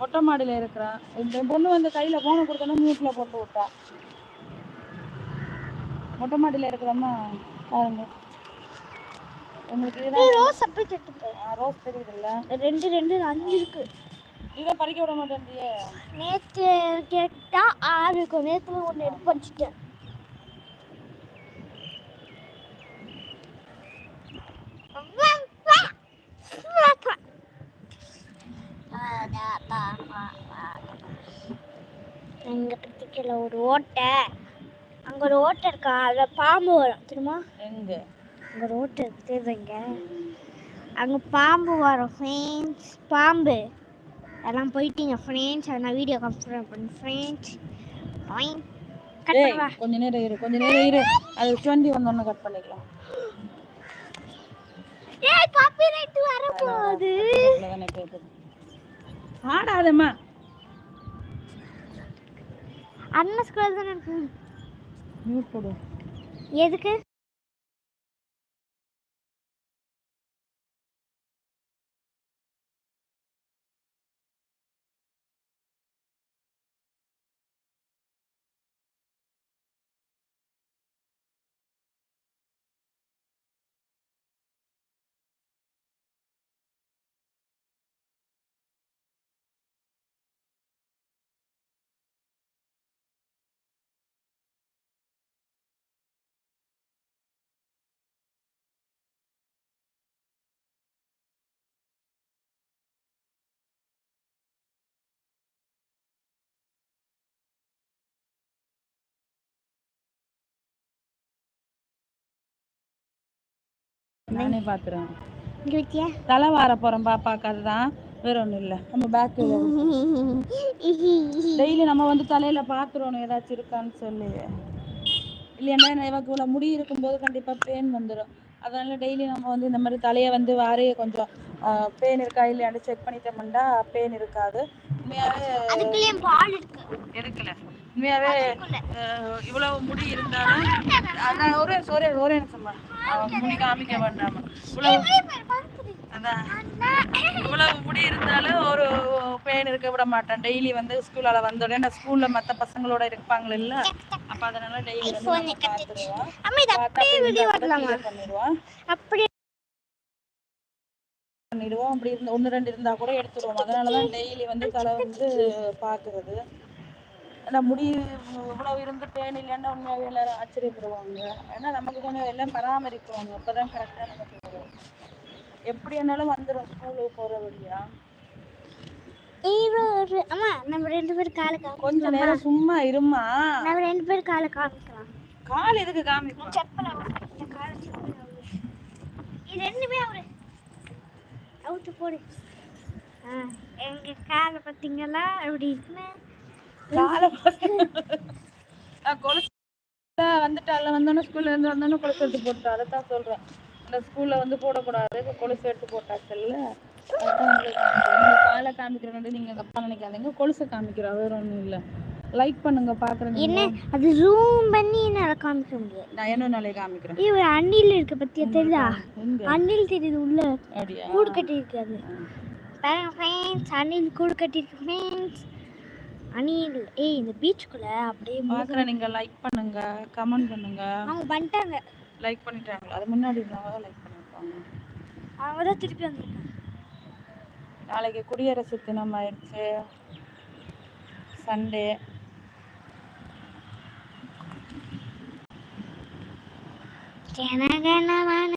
மொட்டை மாடியில் இருக்கிறான் இந்த பொண்ணு வந்து கையில் ஃபோனை கொடுத்தோன்னா மியூட்டில் போட்டு விட்டா. மொட்டை மாடியில் இருக்கிறம்மா பாருங்க. உங்களுக்கு ரோஸ் ரோஸ் தெரியுதுல்ல. ரெண்டு ரெண்டு அஞ்சு இருக்கு. இதை பறிக்க விட மாட்டேன்டியே நேற்று கேட்டா ஆறு இருக்கும் நேற்று ஒன்று எடுத்து வச்சுட்டேன் எங்க பத்திக்கல ஒரு ஓட்டை. அங்க ஒரு ஓட்டை இருக்கா? அதுல பாம்பு வரும். தெரியுமா? எங்க? அங்க ஒரு ஓட்டை இருக்கு தெரியுதுங்க அங்க பாம்பு வரும். ஃப்ரெண்ட்ஸ் பாம்பு. எல்லாம் போயிட்டீங்க ஃப்ரெண்ட்ஸ் நான் வீடியோ கான்ஃபரன்ஸ் பண்ணி ஃப்ரெண்ட்ஸ் கொஞ்ச நேரம் இரு கொஞ்ச நேரம் இரு. அது டுவெண்ட்டி வந்தோன்னு கட் பண்ணிக்கலாம். ஏய் காப்பிரைட் வர போகுது ஆடாதம்மா அண்ணன் ஸ்கூல் தானே இருக்கு மியூட் போடு. எதுக்கு? நானே வச்சியா? தலை வார போகிறோம் பாப்பாக்கு அதுதான். வேற ஒன்றும் இல்லை. நம்ம பேக்கு டெய்லி நம்ம வந்து தலையில் பார்த்துருவோம் ஏதாச்சும் இருக்கான்னு சொல்லி. இல்லையாண்டா இவக்கு இவ்வளோ முடி இருக்கும்போது கண்டிப்பாக பெயின் வந்துடும் அதனால டெய்லி நம்ம வந்து இந்த மாதிரி தலையை வந்து வாரி கொஞ்சம் பெயின் இருக்கா இல்லையாண்டு செக் பண்ணிட்டோம்னா பெயின் இருக்காது. இருக்கு. எடுக்கல. உண்மையாகவே இவ்வளவு முடி இருந்தாலும் அதான் ஒரே ஒரே ஒரே நிமிஷமா முடி காமிக்க வேண்டாமா அதான். இவ்வளவு முடி இருந்தாலும் ஒரு பெயின் இருக்க விட மாட்டேன். டெய்லி வந்து ஸ்கூலால வந்த உடனே ஸ்கூல்ல மத்த பசங்களோட இருப்பாங்க இல்ல அப்ப அதனால டெய்லி வந்து பார்த்துருவோம். அப்படியே பண்ணிடுவோம். அப்படி இருந்த ஒன்று ரெண்டு இருந்தா கூட எடுத்துருவோம் அதனாலதான் டெய்லி வந்து தலை வந்து பார்க்கறது. ஆனா முடி இவ்வளவு இருந்து பேன் இல்லைன்னா உண்மையாவே எல்லாரும் ஆச்சரியப்படுவாங்க. ஏன்னா நமக்கு கொஞ்சம் எல்லாம் பராமரிக்குவாங்க அப்பதான் கரெக்டா நமக்கு வரும் எப்படி என்னாலும் வந்துடும் ஸ்கூலுக்கு போற வழியா. ஈரோடு. அம்மா நம்ம ரெண்டு பேரும் காலை காமிக்கலாம்? கொஞ்ச நேரம் சும்மா இருமா நம்ம ரெண்டு பேரும் காலை காமிக்கலாம். கால் எதுக்கு காமிப்பா செப்பல் இந்த காலை. இது ரெண்டுமே அவரு. அவுத்து போடு. எங்க காலை பார்த்தீங்களா? அப்படி இருக்குன்னு. நான் வந்துட்டால வந்தோன்னே ஸ்கூல்ல இருந்து வந்தோன்னே கொலுசு எடுத்து போட்டா அதை தான் சொல்றேன். இந்த ஸ்கூல்ல வந்து போடக்கூடாது. இப்ப கொலுசு எடுத்து போட்டாச்சுல்ல? உங்களுக்கு காமிக்கிறேன். நீங்க காலை தப்பா நினைக்காதீங்க. கொலுசை காமிக்கிறோம். வேற ஒண்ணும் இல்ல. லைக் பண்ணுங்க பாக்குறேன் என்ன? அது ஜூம் பண்ணி என்னால் காமிக்க முடியாது. நான் என்ன நாளே காமிக்கிறேன். இது ஒரு அணில் இருக்கு பத்தியா தெரியுதா? அணில் தெரியுது உள்ள. அப்படியா? கூடு கட்டி இருக்காது ஃப்ரெண்ட்ஸ் அணில் கூடு கட்டி இருக்கு ஃப்ரெண்ட்ஸ் அணில் ஏய் இந்த பீச்சுக்குள்ள அப்படியே மு- பாக்குறேன் நீங்க லைக் பண்ணுங்க கமெண்ட் பண்ணுங்க. அவங்க பண்ணிட்டாங்க. லைக் பண்ணிட்டாங்களா? அது முன்னாடி இருந்தவங்க லைக் பண்ணிருப்பாங்க. அவங்க தான் திருப்பி வந்திருக்காங்க. நாளைக்கு குடியரசு தினம் ஆயிடுச்சு. சண்டே ஜனகணமன